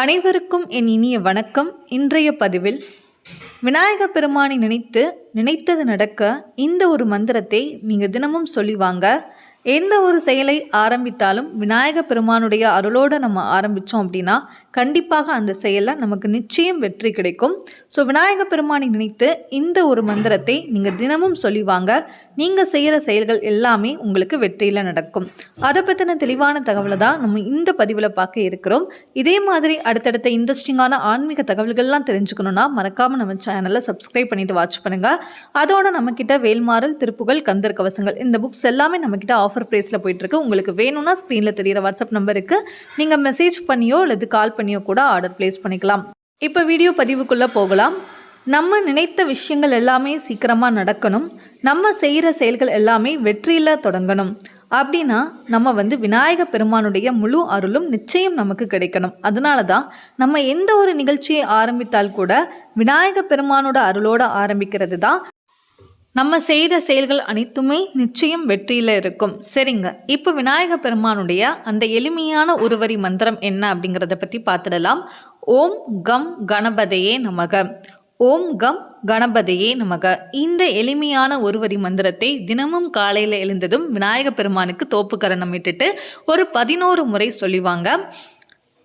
அனைவருக்கும் என் இனிய வணக்கம். இன்றைய பதிவில் விநாயக பெருமானை நினைத்து நினைத்தது நடக்க இந்த ஒரு மந்திரத்தை நீங்கள் தினமும் சொல்லி வாங்க. எந்த ஒரு செயலை ஆரம்பித்தாலும் விநாயக பெருமானுடைய அருளோடு நம்ம ஆரம்பித்தோம் அப்படின்னா கண்டிப்பாக அந்த செயலில் நமக்கு நிச்சயம் வெற்றி கிடைக்கும். ஸோ விநாயக பெருமானை நினைத்து இந்த ஒரு மந்திரத்தை நீங்கள் தினமும் சொல்லி வாங்க. நீங்கள் செய்கிற செயல்கள் எல்லாமே உங்களுக்கு வெற்றியில் நடக்கும். அதை பற்றின தெளிவான தகவலை தான் நம்ம இந்த பதிவில் பார்க்க இருக்கிறோம். இதே மாதிரி அடுத்தடுத்த இன்ட்ரெஸ்டிங்கான ஆன்மீக தகவல்கள்லாம் தெரிஞ்சுக்கணுன்னா மறக்காமல் நம்ம சேனலை சப்ஸ்கிரைப் பண்ணிட்டு வாட்ச் பண்ணுங்கள் அதோட நம்மக்கிட்ட வேல்மாறல் திருப்புகள் கந்தர் கவசங்கள் இந்த புக்ஸ் எல்லாமே நம்மக்கிட்ட ஆஃபர் ப்ரைஸில் போயிட்டுருக்கு உங்களுக்கு வேணும்னா ஸ்க்ரீனில் தெரியிற வாட்ஸ்அப் நம்பருக்கு நீங்கள் மெசேஜ் பண்ணியோ அல்லது கால் பண்ணி பண்ணியோ கூட ஆர்டர் ப்ளேஸ் பண்ணிக்கலாம். இப்போ வீடியோ பதிவுக்குள்ளே போகலாம். நம்ம நினைத்த விஷயங்கள் எல்லாமே சீக்கிரமாக நடக்கணும். நம்ம செய்கிற செயல்கள் எல்லாமே வெற்றியில் தொடங்கணும். அப்படின்னா நம்ம வந்து விநாயக பெருமானுடைய முழு அருளும் நிச்சயம் நமக்கு கிடைக்கணும். அதனால தான் நம்ம எந்த ஒரு நிகழ்ச்சியை ஆரம்பித்தால் கூட விநாயக பெருமானோட அருளோட ஆரம்பிக்கிறது தான் நம்ம செய்த செயல்கள் அனைத்துமே நிச்சயம் வெற்றியில் இருக்கும். சரிங்க. இப்போ விநாயக பெருமானுடைய அந்த எளிமையான ஒருவரி மந்திரம் என்ன அப்படிங்கிறத பற்றி பார்த்துடலாம். ஓம் கம் கணபதையே நமக. ஓம் கம் கணபதையே நமக. இந்த எளிமையான ஒருவரி மந்திரத்தை தினமும் காலையில் எழுந்ததும் விநாயக பெருமானுக்கு தோப்புக்கரணம் விட்டுட்டு ஒரு பதினோரு முறை சொல்லிவாங்க.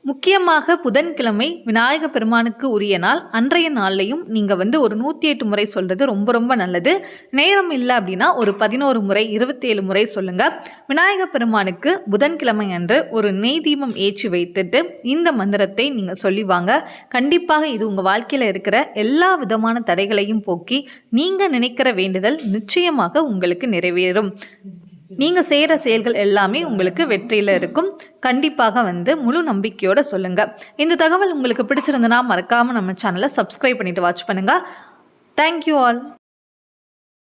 முக்கியமாக புதன்கிழமை விநாயக பெருமானுக்கு உரிய நாள் அன்றைய நாள்லையும் நீங்கள் வந்து ஒரு நூற்றி எட்டு முறை சொல்கிறது ரொம்ப ரொம்ப நல்லது. நேரம் இல்லை அப்படின்னா ஒரு பதினோரு முறை இருபத்தேழு முறை சொல்லுங்கள் விநாயக பெருமானுக்கு புதன்கிழமை அன்று ஒரு நெய் தீபம் ஏற்றி வைத்துட்டு இந்த மந்திரத்தை நீங்கள் சொல்லி வாங்க. கண்டிப்பாக இது உங்கள் வாழ்க்கையில் இருக்கிற எல்லா விதமான தடைகளையும் போக்கி நீங்கள் நினைக்கிற வேண்டுதல் நிச்சயமாக உங்களுக்கு நிறைவேறும். நீங்கள் செய்கிற செயல்கள் எல்லாமே உங்களுக்கு வெற்றியில் இருக்கும். கண்டிப்பாக வந்து முழு நம்பிக்கையோடு சொல்லுங்கள் இந்த தகவல் உங்களுக்கு பிடிச்சிருந்தனா மறக்காமல் நம்ம சேனலை சப்ஸ்கிரைப் பண்ணிவிட்டு வாட்ச் பண்ணுங்கள் தேங்க்யூ ஆல்